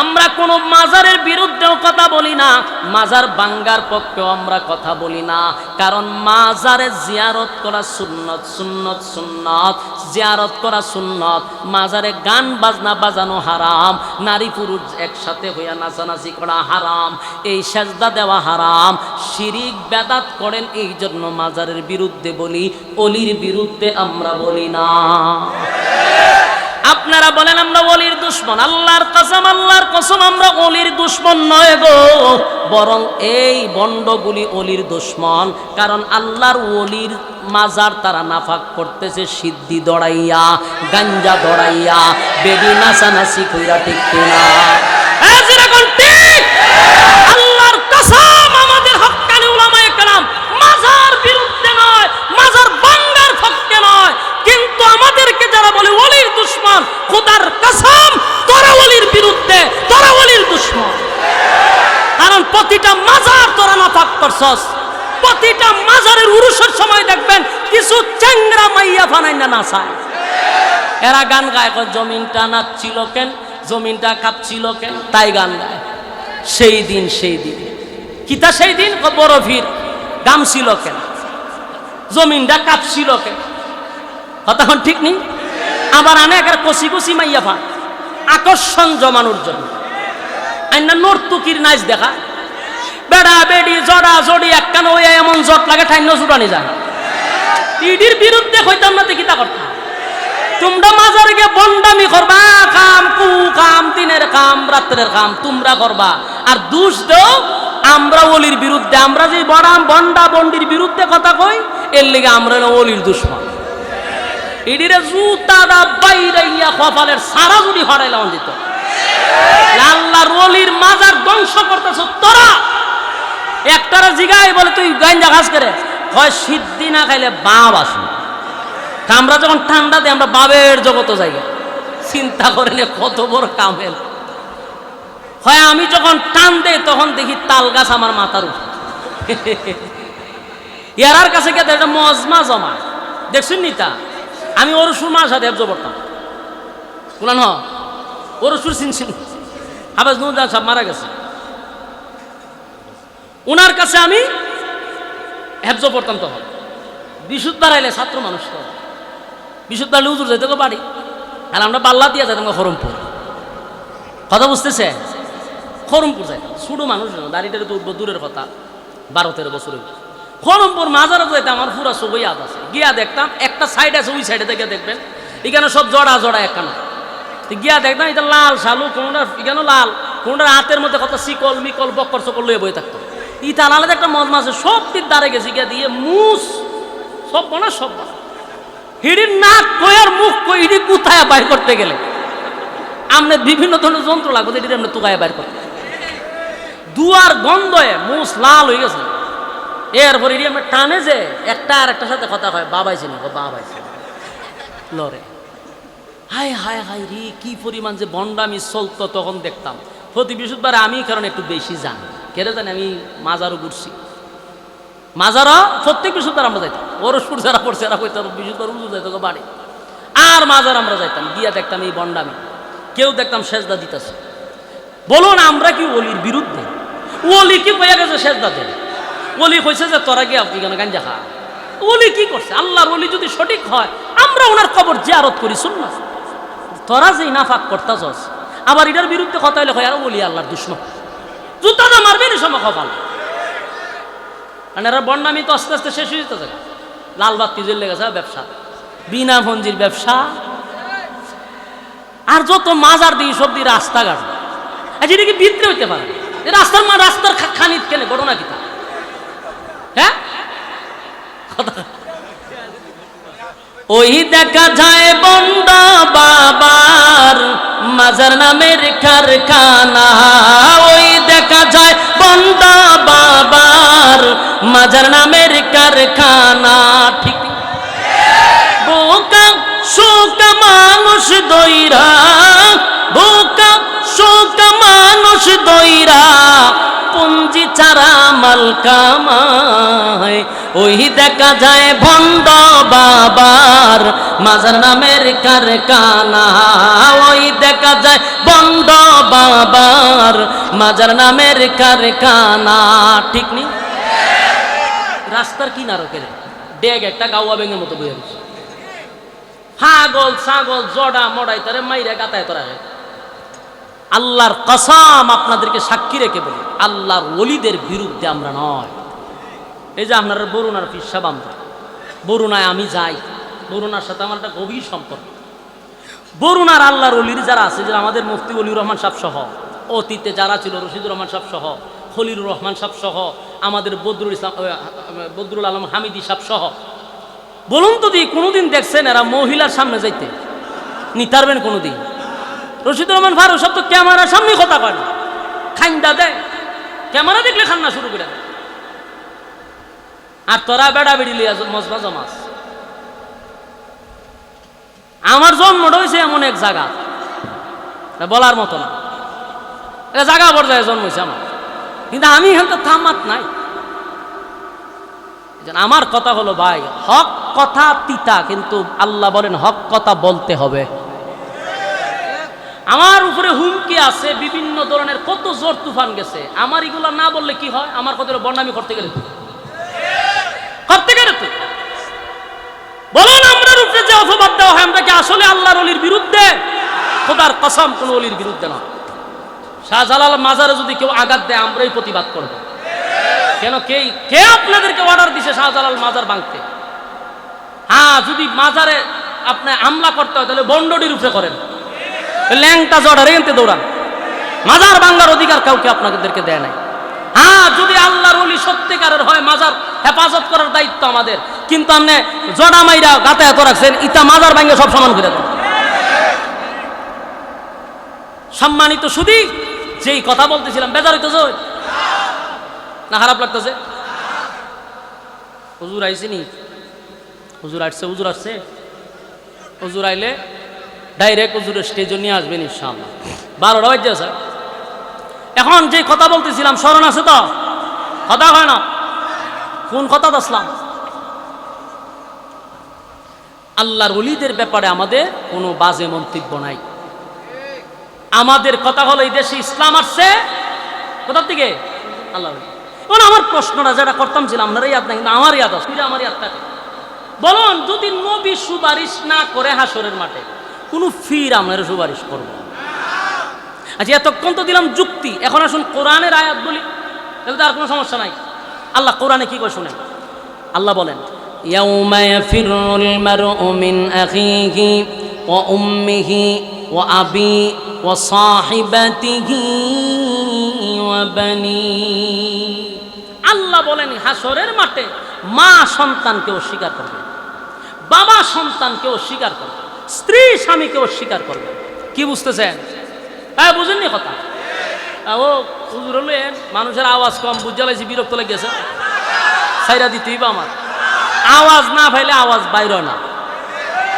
আমরা কোনো মাজারের বিরুদ্ধেও কথা বলি না, মাজার বাঙ্গার পক্ষেও আমরা কথা বলি না। কারণ মাজারে জিয়ারত করা সুন্নত সুন্নত সুন্নত, জিয়ারত করা সুন্নত। মাজারে গান বাজনা বাজানো হারাম, নারী পুরুষ একসাথে হইয়া নাচানাচি করা হারাম, এই সেজদা দেওয়া হারাম। শিরিক, বেদাত করেন এই জন্য মাজারের বিরুদ্ধে বলি, অলির বিরুদ্ধে আমরা বলি না। আপনারা বলেন, আমরা অলির দুশ্মন। আল্লাহর কসম আল্লাহর কসম, আমরা অলির দুশ্মন নয় গো। বরং এই বন্ডগুলি অলির দুশ্মন। কারণ আল্লাহর অলির মাজার তারা নাফাক করতেছে সিদ্ধি দড়াইয়া, গাঞ্জা দড়াইয়া, বেবি নাচানাচি কইরা ঠিক কিনা এই যেরকম ঠিক আল্লাহর কসম আমাদের হক্কানি উলামায়ে কেরাম মাজার বিরুদ্ধে নয় মাজার বাঙ্গার পক্ষে নয় কিন্তু আমাদেরকে যারা বলে ওলির দুশ্মন খোদার কসম তোরা ওলির বিরুদ্ধে তোরা ওলির দুশ্মন কারণ প্রতিটা মাজার তোরা নাফাক করছস। প্রতিটা মাজারের উরুষের সময় দেখবেন কিছু চ্যাংরা মাইয়া ফানাই না নাচায়। এরা গান গায় জমিনটা নাচছিল কেন? জমিনটা কাঁপছিল কেন? তাই গান গায়। সেই দিন সেই দিন। কিতা সেই দিন? বড় ভিড়। গামছিল কেন? জমিনটা কাঁপছিল কেন? এখন ঠিক নেই? আবার আনে একের কষি কষি মাইয়া ফা আকর্ষণ জমানোর জন্য। আইনা নর্তুকির নাচ দেখা? বেড়া, বেড়ি, জড়া, জড়ি, একখান ওই এমন জট লাগে ঠাইন্য জুটানি যায়। ইডির বিরুদ্ধে হইতাম না দেখিতা করতাম তোমরা মাজারে গিয়ে বন্ডামি করবা, কাম, কু, কাম দিনের কাম, রাত্রের কাম, তোমরা করবা। আর দুষ দেও, আমরা অলির বিরুদ্ধে, আমরা যে বড়াম বন্ডা, বন্ডির বিরুদ্ধে কথা কই, এর লেগে আমরা অলির দুশ্মন। ইডিরে জুতাটা বাইরে ইয়া কপালের সারা জুড়ি হরাইলাম দিত আল্লাহর অলির মাজার ধ্বংস করতেছ, তোরা। একটারা জিগাই বলে তুই গাঞ্জা ঘাস করে হয় সিদ্ধি না খাইলে বাপ আসুন। আমরা যখন ঠান্ডা দিই, আমরা বাবের জগত যাই। চিন্তা করে নে কত বড় কামেল। হয় আমি যখন টান তখন দেখি তাল গাছ আমার মাথার উপর। ইয়ারার কাছে গিয়ে একটা মজমা জমা। দেখছুন নি তা? আমি ওর সুর মার সাথে হেফজ পড়তাম বললাম ওর সুর চিনছেন আবাস নুরজান সব মারা গেছে। ওনার কাছে আমি হেফজ পড়তাম তখন বিশুদ্ধ আইলে ছাত্র মানুষ তো। বিশুদ্ধ উজুর যাইতে তো বাড়ি আর আমরা পাল্লা দিয়ে যাইতাম খরমপুর কথা বুঝতেছে? খরমপুর যাইতাম। ছোটো মানুষ দাঁড়িয়ে তো উঠবো দূরের কথা। বারো তেরো বছরে খরমপুর মাজারে যাইতাম, আমার পুরা সবই ইয়াদ আছে। গিয়া দেখতাম, একটা সাইড আছে, ওই সাইডে থেকে দেখবেন। এখানে সব জড়া জড়া একখানা গিয়া দেখতাম এটা লাল, শালু, কোনটা এখানে লাল? কোনটার হাতের মধ্যে কত শিকল, মিকল, বক্কর সকল লয়ে বই থাকতো। ইটা আলাদা একটা মদ মাছ, সব দিক দাঁড়ে গেছি গিয়া দিয়ে মুস, সব বনা সব বনা হিড়ির নাক কই আর মুখ কই, হিড়ি কোথায় বাইর করতে গেলে? আমনে বিভিন্ন ধরনের যন্ত্র লাগবে এটি আমরা তুকায় বাইর করতে। দুয়ার গন্ধয়ে মুস লাল হয়ে গেছে। এরপরে এটি আমরা টানে যে, একটা আর একটার সাথে কথা হয় বাবাই ছিল বাবাই ছিল লরে। হায় হায় হায় রে, কি পরিমাণ যে বন্ডামি চলতো তখন দেখতাম। প্রতি বৃহস্পতিবার আমি কারণ একটু বেশি জানি কেন জানি আমি মাজারও ঘুরছি। মাজারও প্রত্যেক বৃহস্পতিবার আমরা যাইতাম। ওর সুর যারা পড়ছে, এরা কইতাম বৃহস্পতিবার উজু যাইতো বাড়ি। আর মাজার আমরা যাইতাম, গিয়া দেখতাম এই বন্ডামি কেউ দেখতাম সেজদা দিতেছে। বলুন আমরা কি ওলির বিরুদ্ধে? ওলি কি কইয়া গেছে সেজদা দেন? ওলি কইছে যে, তোরা গিয়া এখানে গাঞ্জা খা? ওলি কি করছে? আল্লাহর ওলি যদি সঠিক হয়, আমরা ওনার কবর জিয়ারত করি শুন না তোরা যেই নাফাক করতাছস, আবার এটার বিরুদ্ধে কথা হইলে হয় আর বলি আল্লাহর দুশ্মন। জুতাটা মারবে নি সময় কপাল। মানে এরা বন্যামি তো আস্তে আস্তে শেষ হয়ে যেতে লাল বাতি জ্বলে গেছে ব্যবসা। বিনা ভঞ্জির ব্যবসা। আর যত মাজার দিই, সব দিই রাস্তাঘাট। আর যেটা কি বিদ্রে হইতে পারে? রাস্তার মা রাস্তার খানিত কেনে, ঘটনা কি? হ্যাঁ? কথা ওই দেখা যায় বন্দা বাবার মাজার নামের কারখানা। ওই দেখা যায় বন্দা বাবার মাজার নামের কারখানা। ঠিক বোকা, শোকা মানুষ দইরা, বোকা, শোকা মানুষ দইরা, পুঞ্জি চারা মাল কামায়। ওই দেখা যায় ভণ্ড বাবার বাবার মাজার নামের কারখানা। ওই দেখা যায় বন্ড বাবার, মাজার নামের কারখানা। ঠিক নেই রাস্তার কিনারও কেড়ে। ডেগ একটা গাওয়া ব্যাঙের মতো বইয়া দিচ্ছে ছাগল ছাগল, জডা, মডাই তারে মাইরা গাতায় তোরা আল্লাহর কসাম আপনাদেরকে সাক্ষী রেখে বলি, আল্লাহর ওলিদের বিরুদ্ধে আমরা নয়। এই যে আপনার বরুণার পিসাব আমরা। বরুণায় আমি যাই। বরুণার সাথে আমার একটা গভীর সম্পর্ক। বরুণার আল্লাহর অলির যারা আছে, যারা আমাদের মুফতি অলির রহমান সাহ সহ, অতীতে যারা ছিল, রশিদুর রহমান সাহ সহ, খলিলুর রহমান সাহ সহ, আমাদের বদরুল ইসলাম বদরুল আলম হামিদি সাহ সহ, বলুন তো দি কোনোদিন দেখছেন এরা মহিলার সামনে যাইতে? নিতারবেন কোনোদিন? রশিদুর রহমান ফারুক সব তো ক্যামেরার সামনে কথা কয় খাইন্দা দেয়। ক্যামেরা দেখলে খান্না শুরু করে আর তোরা বেড়া বেড়ি লিয়া মজমা জমাস। আমার জন্মটা হয়েছে এমন এক জায়গা। বলার মতো না। এটা জায়গা পর্যায়ে জন্ম হয়েছে আমার। কিন্তু আমি এখান তো থামাত নাই। আমার কথা হলো, ভাই, হক কথা তিতা, কিন্তু আল্লাহ বলেন, হক কথা বলতে হবে। আমার উপরে হুমকি আছে, বিভিন্ন ধরনের, কত জোর তুফান গেছে। আমার এগুলা না বললে কি হয়? আমার কত বর্ণামি করতে গেলে করতে গেলে তো। বলুন আমরার উপরে যে অপবাদ দেওয়া হয়, আমরা কি আসলে আল্লাহর অলির বিরুদ্ধে? খোদার কসম, কোন অলির বিরুদ্ধে না শাহজালাল মাজারে যদি কেউ আঘাত দেয়, আমরাই প্রতিবাদ করব। কেন কে কে আপনাদেরকে অর্ডার দিছে শাহজালাল মাজার ভাঙতে? হ্যাঁ যদি মাজারে আপনি হামলা করতে হয়, তাহলে বন্ডডির উপরে করেন। ল্যাংটা জড়ারে এনতে দৌড়ান। মাজার ভাঙ্গার অধিকার কাউকে আপনাদেরকে দেয় নাই। যদি আল্লাহর অলি সত্যিকারের হয়, মাজার হেফাজত করার দায়িত্ব আমাদের। কিন্তু আপনি জড়া মাইরা গাতে এত রাখছেন ইতা মাজার ভাঙ্গে সব সমান করে দেন। সম্মানিত শুধু যেই কথা বলতেছিলাম বেজার হইতেছে না, খারাপ লাগতেছে? হুজুর আইসি নি? হুজুর আসছে হুজুর আসছে? হুজুর আইলে ডাইরেক্ট হুজুরের স্টেজে নিয়ে আসবেন ইনশাআল্লাহ। বারোটা বাজছে স্যার এখন যে কথা বলতেছিলাম, স্মরণ আছে তো? কথা হয় না? কোন কথা দসলাম আল্লাহর অলিদের ব্যাপারে আমাদের কোনো বাজে মন্তব্য নাই। আমাদের কথা হলো, এই দেশে ইসলাম আসছে। কোথার থেকে আল্লাহ আমার প্রশ্নটা যেটা করতাম ছিল আপনার ইয়াদ নাই, কিন্তু আমার ইয়াদ আছে। আমার ইয়াদ থাকে বলুন, যদি নবী সুপারিশ না করে হাসরের মাঠে, কোনো ফির আমরা সুপারিশ করব? আচ্ছা এতক্ষণ তো দিলাম যুক্তি এখন আসুন কোরআনের আয়াত বলি তাহলে তো আর কোনো সমস্যা নাই আল্লাহ কোরআনে কি করে শুনেন আল্লাহ বলেন يوم يفر المرء من أخيه وأمه وأبيه وصاحبته وبنيه আল্লাহ বলেন হাসরের মাঠে মা সন্তানকে অস্বীকার করবে বাবা সন্তানকে অস্বীকার করবে স্ত্রী স্বামীকে অস্বীকার করবে কি বুঝতেছেন হ্যাঁ বুঝেননি কথা? ও হুজুর হলেন মানুষের আওয়াজ কম বুঝে লাগছে বিরক্ত লেগেছে। সাইরা দিতেই বা আমার। আওয়াজ না ফাইলে আওয়াজ বাইর না।